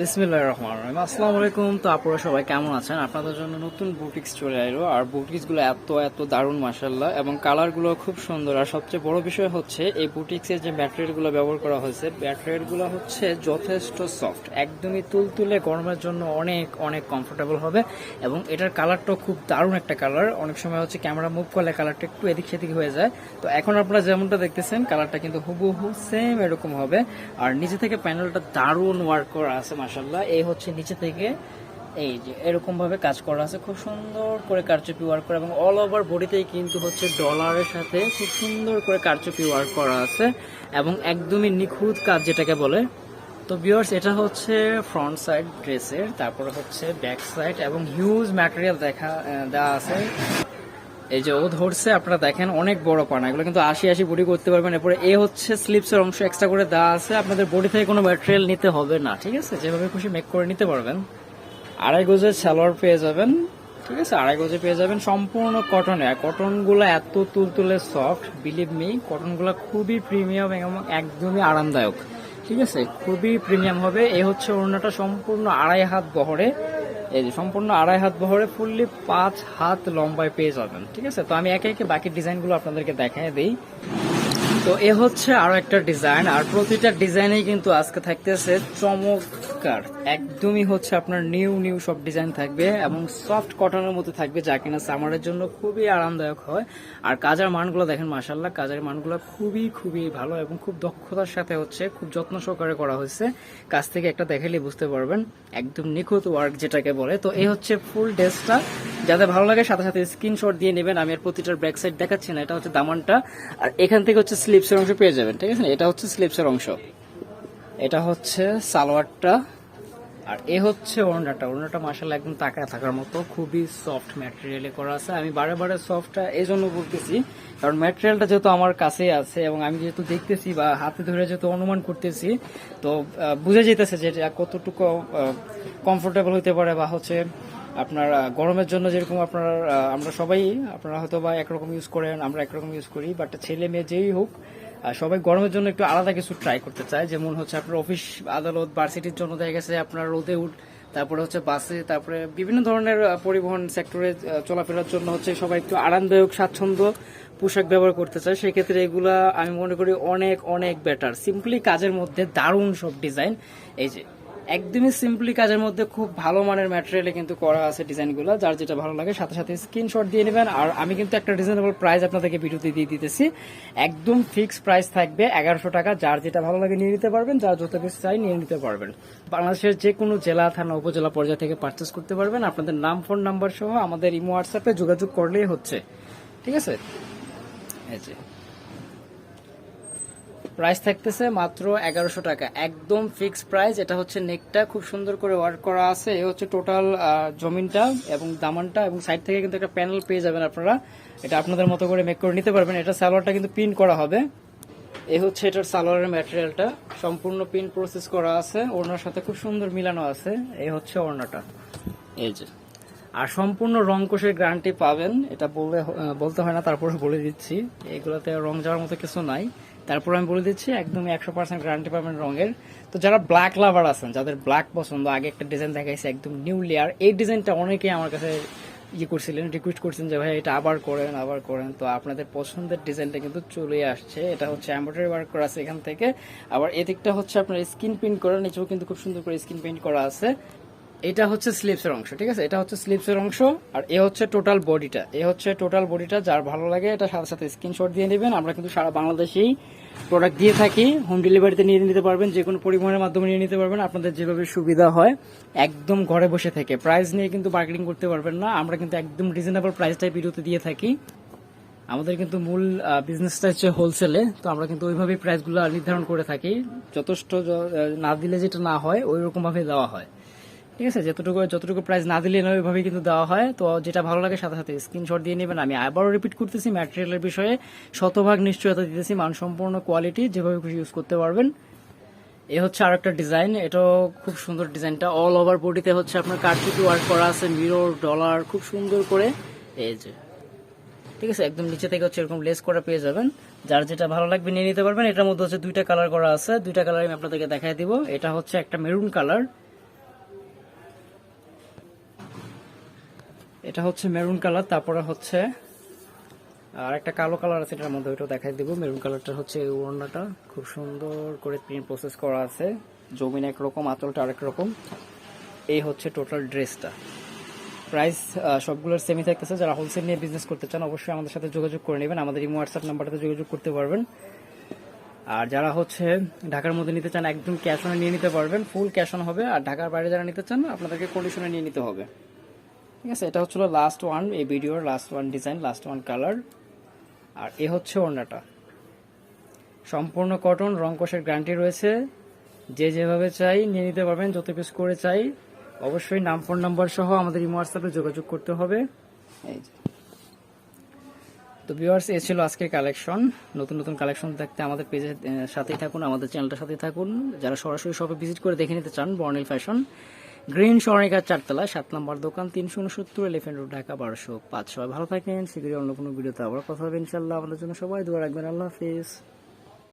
বিসমিল্লাহ আলাইকুম তো সবাই কেমন আছেন? আপনাদের জন্য নতুন বুটিক্স চলে আর এত এত এবং খুব সুন্দর। আর সবচেয়ে বড় বিষয় হচ্ছে, এই বুটিক্সের যে ব্যবহার করা হয়েছে হচ্ছে যথেষ্ট সফট। একদমই তুলতুলে গরমের জন্য অনেক অনেক কমফোর্টেবল হবে। এবং এটার কালারটাও খুব দারুণ একটা কালার। অনেক সময় হচ্ছে ক্যামেরা মুভ করলে কালারটা একটু এদিক সেদিক হয়ে যায়। তো এখন আপনারা যেমনটা দেখতেছেন, কালারটা কিন্তু হুবহু সেম এরকম হবে। আর নিচে থেকে প্যানেলটা দারুণ ওয়ার্ক করা আছে মাসাল্লাহ এই হচ্ছে নিচে থেকে। এই যে এরকম ভাবে কাজ করা আছে। খুব সুন্দর করে কারচুপি ওয়ার্ক করা এবং অল ওভার বডিতেই কিন্তু হচ্ছে ডলারের সাথে খুব সুন্দর করে কারচুপি ওয়ার্ক করা আছে এবং একদমই নিখুঁত কাজ যেটাকে বলে। তো বিয়ার্স এটা হচ্ছে ফ্রন্ট সাইড ড্রেসের তারপরে হচ্ছে ব্যাক সাইড এবং হিউজ ম্যাটেরিয়াল দেখা দেওয়া আছে। এই যে ও ধরছে, আপনারা দেখেন, অনেক বড় পানা। এগুলো কিন্তু আশি আশি বডি করতে পারবেন। এরপরে এ হচ্ছে স্লিপসের অংশ এক্সট্রা করে দেওয়া আছে। আপনাদের বডি থেকে কোনো ম্যাটেরিয়াল নিতে হবে না, ঠিক আছে? যেভাবে খুশি মেক করে নিতে পারবেন। আড়াই গজের সালোয়ার পেয়ে যাবেন, ঠিক আছে? আড়াই গজে পেয়ে যাবেন সম্পূর্ণ কটনে কটনগুলো এত তুলতুলে সফট বিলিভ মি কটনগুলো খুবই প্রিমিয়াম এবং একদমই আরামদায়ক, ঠিক আছে? খুবই প্রিমিয়াম হবে। এ হচ্ছে ওড়নাটা সম্পূর্ণ আড়াই হাত বহরে। এই যে সম্পূর্ণ আড়াই হাত বহরে ফুললি পাঁচ হাত লম্বায় পেয়ে যাবেন, ঠিক আছে? তো আমি একে একে বাকি ডিজাইনগুলো আপনাদেরকে দেখাই দিই। তো এ হচ্ছে আরও একটা ডিজাইন, আর প্রতিটা ডিজাইনেই কিন্তু আজকে থাকতেছে চমৎকার একদমই হচ্ছে আপনার নিউ নিউ সব ডিজাইন থাকবে এবং সফট কটনের মধ্যে থাকবে যা কিনা সামারের জন্য খুবই আরামদায়ক হয়। আর কাজের মানগুলো দেখেন মাসাল্লাহ কাজের মানগুলো খুবই খুবই ভালো এবং খুব দক্ষতার সাথে হচ্ছে খুব যত্ন সহকারে করা হয়েছে। কাছ থেকে একটা দেখালে বুঝতে পারবেন, একদম নিখুঁত ওয়ার্ক যেটাকে বলে। তো এই হচ্ছে ফুল ড্রেসটা যাদের ভালো লাগে, সাথে সাথে স্ক্রিনশট দিয়ে নেবেন। আমি এর প্রতিটার ব্যাক সাইড দেখাচ্ছি না, এটা হচ্ছে দামানটা। আর এখান থেকে হচ্ছে স্লিপসের অংশ পেয়ে যাবেন, ঠিক আছে? এটা হচ্ছে স্লিপসের অংশ। এটা হচ্ছে সালোয়ারটা। আর এ হচ্ছে ওড়নাটা। ওড়নাটা মাসাল্লাহ একদম তাকায় থাকার মতো, খুবই সফট ম্যাটেরিয়ালে করা আছে। আমি বারে বারে সফটটা এই জন্য বলতেছি, কারণ ম্যাটেরিয়ালটা যেহেতু আমার কাছেই আছে এবং আমি যেহেতু দেখতেছি বা হাতে ধরে যেহেতু অনুমান করতেছি, তো বুঝে যেতেছে যে কতটুকু কমফোর্টেবল হতে পারে বা হচ্ছে আপনার গরমের জন্য যেরকম আপনার আমরা সবাই, আপনারা হয়তো বা একরকম ইউজ করেন, আমরা একরকম ইউজ করি বাট ছেলে মেয়ে যেই হোক সবাই গরমের জন্য একটু আলাদা কিছু ট্রাই করতে চায়। যেমন হচ্ছে আপনার অফিস আদালত ভার্সিটির জন্য দেখা গেছে আপনার রোদে উঠ, তারপরে হচ্ছে বাসে তারপরে বিভিন্ন ধরনের পরিবহন সেক্টরে চলাফেরার জন্য হচ্ছে সবাই একটু আরামদায়ক, স্বাচ্ছন্দ্য পোশাক ব্যবহার করতে চায়। সেক্ষেত্রে এগুলা আমি মনে করি অনেক অনেক বেটার সিম্পলি কাজের মধ্যে দারুণ সব ডিজাইন এই যে একদমই সিম্পলি কাজের মধ্যে খুব ভালো মানের ম্যাটেরিয়ালে কিন্তু করা আছে ডিজাইনগুলো যার যেটা ভালো লাগে সাথে সাথে স্ক্রিনশট দিয়ে নেবেন। আর আমি কিন্তু একটা রিজনেবল প্রাইস আপনাদেরকে ভিডিওতে দিয়ে দিতেছি। একদম ফিক্স প্রাইস থাকবে এগারোশো টাকা। যার যেটা ভালো লাগে নিয়ে নিতে পারবেন, যার যত বেশি চাই নিয়ে নিতে পারবেন। বাংলাদেশের যে কোনো জেলা, থানা, উপজেলা পর্যায়ে থেকে পারচেস করতে পারবেন। আপনাদের নাম ফোন নাম্বার সহ আমাদের ইমো হোয়াটসঅ্যাপে যোগাযোগ করলেই হচ্ছে। ঠিক আছে? এই যে। প্রাইস থাকতেছে মাত্র এগারোশো টাকা। একদম ফিক্স প্রাইস এটা হচ্ছে নেকটা খুব সুন্দর করে ওয়ার্ক করা আছে। এ হচ্ছে টোটাল জমিনটা এবং দামানটা এবং সাইড থেকে কিন্তু একটা প্যানেল পেয়ে যাবেন আপনারা। এটা আপনাদের মতো করে মেক করে নিতে পারবেন। এটা সালোয়ারটা কিন্তু পিন করা হবে। এ হচ্ছে এটার সালোয়ারের ম্যাটেরিয়ালটা সম্পূর্ণ পিন প্রসেস করা আছে। ওড়নার সাথে খুব সুন্দর মিলানো আছে। এই হচ্ছে ওড়নাটা। এই যে। আর সম্পূর্ণ রং কোষের গ্যারান্টি পাবেন। এটা বললে বলতে হয় না তারপরে বলে দিচ্ছি। এগুলোতে রং যাওয়ার মতো কিছু নাই। তারপর আমি বলে দিচ্ছি, একদম একশো পার্সেন্ট গ্যারান্টি পাবেন রঙের। তো যারা ব্ল্যাক লাভার আছেন, যাদের ব্ল্যাক পছন্দ, আগে একটা ডিজাইন দেখাইছে, একদম নিউ লেয়ার এই ডিজাইনটা অনেকেই আমার কাছে ইয়ে করছিলেন রিকোয়েস্ট করছেন যে, ভাই, এটা আবার করেন আবার করেন। তো আপনাদের পছন্দের ডিজাইনটা কিন্তু চলে আসছে। এটা হচ্ছে এমব্রয়ডারি ওয়ার্ক করা আছে এখান থেকে। আবার এদিকটা হচ্ছে আপনার স্কিন প্রিন্ট করা, নিচেও কিন্তু খুব সুন্দর করে স্কিন প্রিন্ট করা আছে। এটা হচ্ছে স্লিপসের অংশ, ঠিক আছে? এটা হচ্ছে স্লিপসের অংশ, আর এ হচ্ছে টোটাল বডিটা এ হচ্ছে টোটাল বডিটা যার ভালো লাগে, এটা সাথে সাথে স্ক্রিনশট দিয়ে নেবেন। আমরা কিন্তু সারা বাংলাদেশেই প্রোডাক্ট দিয়ে থাকি। হোম ডেলিভারিতে নিয়ে নিতে পারবেন, যে কোনো পরিবহনের মাধ্যমে নিয়ে নিতে পারবেন। আপনাদের যেভাবে সুবিধা হয়, একদম ঘরে বসে থেকে। প্রাইস নিয়ে কিন্তু মার্কেটিং করতে পারবেন না। আমরা কিন্তু একদম রিজনেবল প্রাইসটাই ভিডিওতে দিয়ে থাকি। আমাদের কিন্তু মূল বিজনেসটা হচ্ছে হোলসেলে তো আমরা কিন্তু ওইভাবেই প্রাইসগুলো নির্ধারণ করে থাকি। যথেষ্ট না দিলে যেটা না হয় ওই রকমভাবে দেওয়া হয়। ঠিক আছে, যতটুকু যতটুকু প্রাইস না দিলে ওইভাবে কিন্তু দেওয়া হয়। তো যেটা ভালো লাগে সাথে সাথে স্ক্রিনশট দিয়ে নেবেন। আমি আবারও রিপিট করতেছি ম্যাটেরিয়ালের বিষয়ে শতভাগ নিশ্চয়তা দিতেছি, মানসম্পন্ন কোয়ালিটি যেভাবে খুশি ইউজ করতে পারবেন। এ হচ্ছে আর একটা ডিজাইন এটাও খুব সুন্দর ডিজাইনটা অল ওভার বডিতে হচ্ছে আপনার কার্টিটি ওয়ার্ক করা আছে মিরর ডলার খুব সুন্দর করে। এই যে, ঠিক আছে, একদম নিচে থেকে হচ্ছে এরকম লেস করা পেয়ে যাবেন। যার যেটা ভালো লাগবে নিয়ে নিতে পারবেন। এটার মধ্যে হচ্ছে দুইটা কালার করা আছে। দুইটা কালার আমি আপনাদেরকে দেখাই দিব। এটা হচ্ছে একটা মেরুন কালার এটা হচ্ছে মেরুন কালার, তারপরে হচ্ছে, আর একটা কালো কালার আছে, এটার মধ্যে ওইটা দেখাই দিব। মেরুন কালারটা হচ্ছে এই ওড়নাটা, খুব সুন্দর করে প্রিন্ট প্রসেস করা আছে। জমিন একরকম আঁচলটা আরেক রকম। এই হচ্ছে টোটাল ড্রেসটা প্রাইস সবগুলোর সেমি থাকতেছে। যারা হোলসেল নিয়ে বিজনেস করতে চান, অবশ্যই আমাদের সাথে যোগাযোগ করে নেবেন। আমাদের ইমো হোয়াটসঅ্যাপ নাম্বারটাতে যোগাযোগ করতে পারবেন। আর যারা হচ্ছে ঢাকার মধ্যে নিতে চান, একদম ক্যাশ অনে নিয়ে নিতে পারবেন। ফুল ক্যাশ অন হবে। আর ঢাকার বাইরে যারা নিতে চান, আপনাদেরকে কন্ডিশনে নিয়ে নিতে হবে। ঠিক আছে এটা হচ্ছিল লাস্ট ওয়ান এই ভিডিওর last one design last one colour আর এ হচ্ছে ওড়নাটা। সম্পূর্ণ কটন রং কষের গ্যারান্টি রয়েছে। যে যেভাবে চাই নিয়ে নিতে পারবেন যত পিস করে চাই। অবশ্যই নাম ফোন নাম্বার সহ আমাদের ইমো হোয়াটসঅ্যাপে যোগাযোগ করতে হবে। এই যে। তো ভিউয়ার্স এ ছিল আজকের কালেকশন নতুন নতুন কালেকশন দেখতে আমাদের পেজের সাথেই থাকুন আমাদের চ্যানেলটার সাথেই থাকুন। যারা সরাসরি শপে ভিজিট করে দেখে নিতে চান বর্ণিল ফ্যাশন গ্রিন স্বর্ণিকার চারতলা, সাত নম্বর দোকান, তিনশো উনসত্তর এলিফেন্ট রোড ঢাকা বারোশো পাঁচ। সবাই ভালো থাকেন, শীঘ্রই অন্য কোনো ভিডিওতে আবার কথা হবে ইনশাল্লাহ আমাদের জন্য সবাই দোয়া রাখবেন। আল্লাহ হাফিজ।